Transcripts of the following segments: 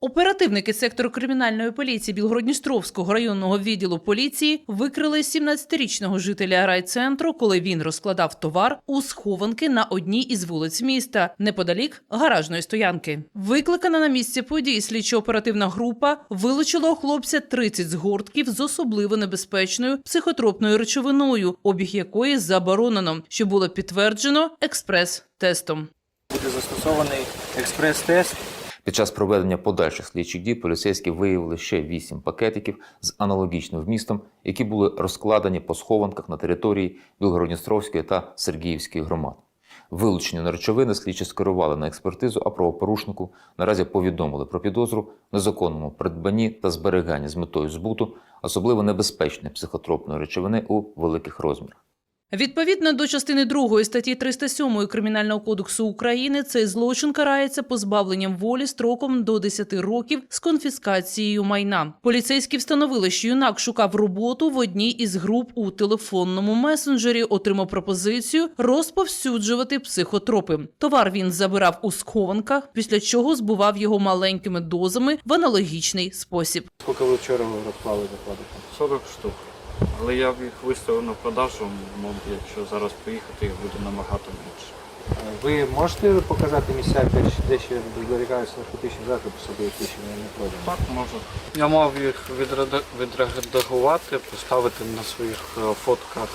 Оперативники сектору кримінальної поліції Білгородністровського районного відділу поліції викрили 17-річного жителя райцентру, коли він розкладав товар у схованки на одній із вулиць міста, неподалік гаражної стоянки. Викликана на місце події слідчо-оперативна група вилучила у хлопця 30 згортків з особливо небезпечною психотропною речовиною, обіг якої заборонено, що було підтверджено експрес-тестом. Буде застосований експрес-тест Під час проведення подальших слідчих дій поліцейські виявили ще вісім пакетиків з аналогічним вмістом, які були розкладені по схованках на території Білгородністровської та Сергіївської громад. Вилучені речовини слідчі скерували на експертизу, а правопорушнику наразі повідомили про підозру незаконному придбанні та зберіганні з метою збуту особливо небезпечної психотропної речовини у великих розмірах. Відповідно до частини 2 статті 307 Кримінального кодексу України, цей злочин карається позбавленням волі строком до 10 років з конфіскацією майна. Поліцейські встановили, що юнак шукав роботу в одній із груп у телефонному месенджері, отримав пропозицію розповсюджувати психотропи. Товар він забирав у схованках, після чого збував його маленькими дозами в аналогічний спосіб. Скільки ви вчора розклали заклади? 40 штук. Але я б їх виставив на продажу, мабуть, якщо зараз поїхати, їх буде набагато більше. Ви можете показати місця, де ще- зберігаються наркотичні засоби собі, які ще не не продані? Так, можу. Я мав їх відреда- відредагувати, поставити на своїх е, фотках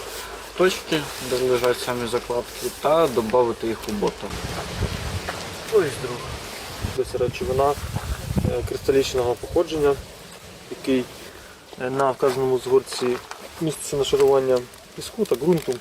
точки, де лежать самі закладки, та додати їх у бота. Ось друг. Це речовина е, кристалічного походження, який е, на вказаному згорці міститься нашарування піску та ґрунту.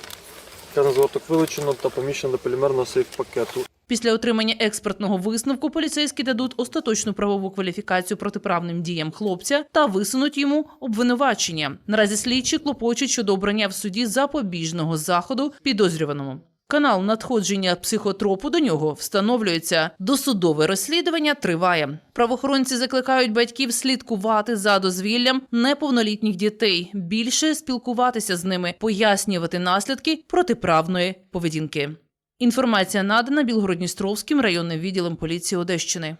Вказаний згорток вилучено та поміщено до полімерного сейф-пакету. Після отримання експертного висновку поліцейські дадуть остаточну правову кваліфікацію протиправним діям хлопця та висунуть йому обвинувачення. Наразі слідчі клопочуть щодо обрання в суді запобіжного заходу підозрюваному. Канал надходження психотропу до нього встановлюється. Досудове розслідування триває. Правоохоронці закликають батьків слідкувати за дозвіллям неповнолітніх дітей, більше спілкуватися з ними, пояснювати наслідки протиправної поведінки. Інформація надана Білгородністровським районним відділом поліції Одещини.